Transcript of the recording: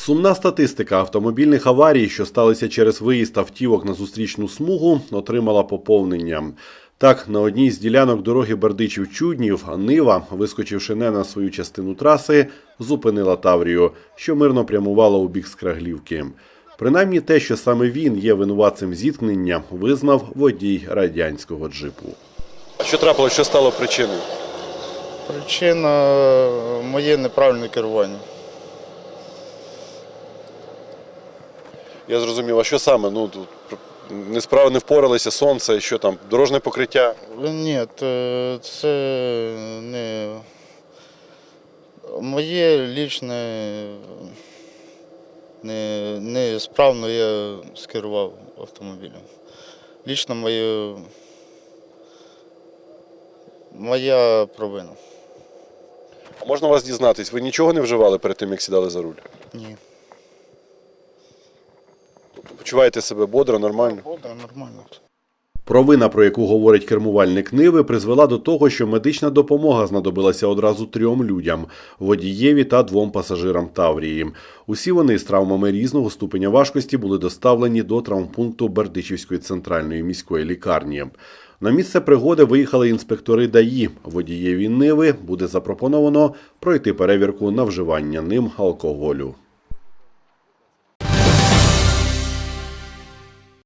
Сумна статистика автомобільних аварій, що сталися через виїзд автівок на зустрічну смугу, отримала поповнення. Так, на одній з ділянок дороги Бердичів-Чуднів Нива, вискочивши не на свою частину траси, зупинила Таврію, що мирно прямувала у бік Скраглівки. Принаймні те, що саме він є винуватцем зіткнення, визнав водій радянського джипу. Що трапилося? Що стало причиною? Причина е, моє неправильне керування. Я зрозумів, а що саме? Ну, тут не справи не впоралися, сонце, що там, дорожне покриття. Ні, е, це не моє лічне не, несправно я скерував автомобілем. Лічно моє, моя провина. А можна вас дізнатись, ви нічого не вживали перед тим, як сідали за руль? Ні. Почуваєте себе бодро, нормально? Добре, нормально. Провина, про яку говорить кермувальник Ниви, призвела до того, що медична допомога знадобилася одразу трьом людям – водієві та двом пасажирам Таврії. Усі вони з травмами різного ступеня важкості були доставлені до травмпункту Бердичівської центральної міської лікарні. На місце пригоди виїхали інспектори ДАІ. Водієві Ниви буде запропоновано пройти перевірку на вживання ним алкоголю.